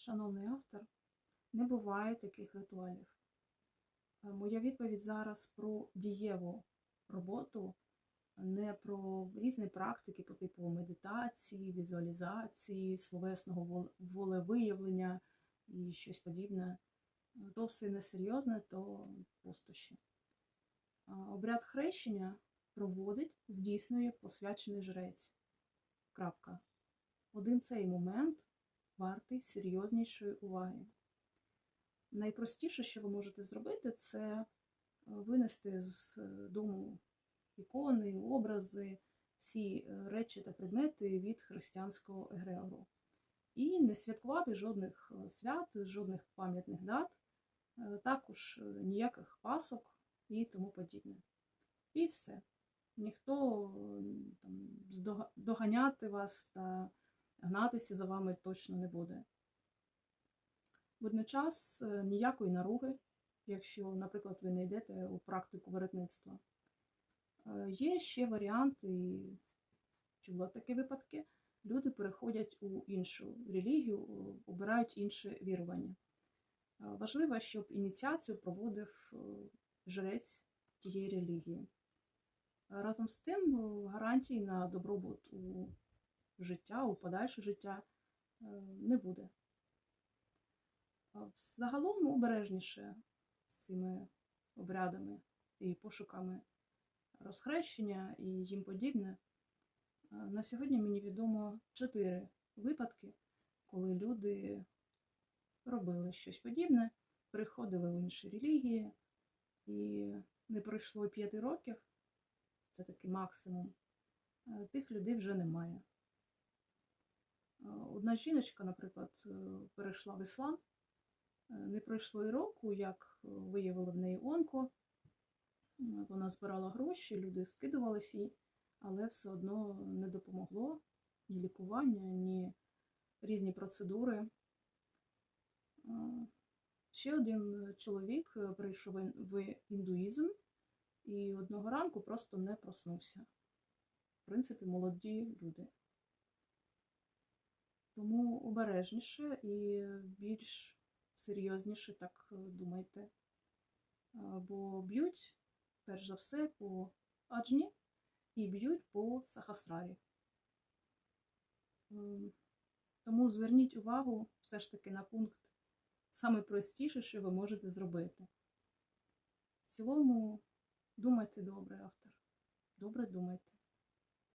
Шановний автор, не буває таких ритуалів. Е, Моя відповідь зараз про дієву роботу, не про різні практики по типу медитації, візуалізації, словесного волевиявлення і щось подібне. То все несерйозне, то пустощі. Обряд хрещення проводить, здійснює посвячений жрець. Крапка. Один цей момент вартий серйознішої уваги. Найпростіше, що ви можете зробити, це е, винести з дому ікони, образи, всі е, речі та предмети від християнського егрегору. І не святкувати жодних е, свят, жодних пам'ятних дат, також ніяких пасок і тому подібне. І все. Ніхто там, доганяти вас та гнатися за вами точно не буде. Водночас е, ніякої наруги, якщо, наприклад, ви не йдете у практику виробництва. Е, Є ще варіанти, чула такі випадки. Люди переходять у іншу релігію, обирають інше вірування. Е, Важливо, щоб ініціацію проводив жрець тієї релігії. Разом з тим, гарантій на добробут у життя, у подальше життя е, не буде. Загалом обережніше з цими обрядами і пошуками розхрещення і їм подібне. Е, На сьогодні мені відомо чотири випадки, коли люди робили щось подібне, переходили в інші релігії, і не пройшло п'яти років, це такий максимум, е, тих людей вже немає. Е, Одна жіночка, наприклад, е, перейшла в іслам, Е, не пройшло і року, як виявили в неї онко. Вона збирала гроші, люди скидувалися їй, але все одно не допомогло ні лікування, ні різні процедури. Ще один чоловік прийшов в індуїзм і одного ранку просто не проснувся. В принципі, молоді люди. Тому обережніше і більш серйозніше так е, думайте. Е, Бо б'ють, перш за все, по аджні і б'ють по сахасрарі. Ем, Тому зверніть увагу все ж таки на пункт саме простіше, що ви можете зробити. В цілому думайте добре, автор. Добре думайте.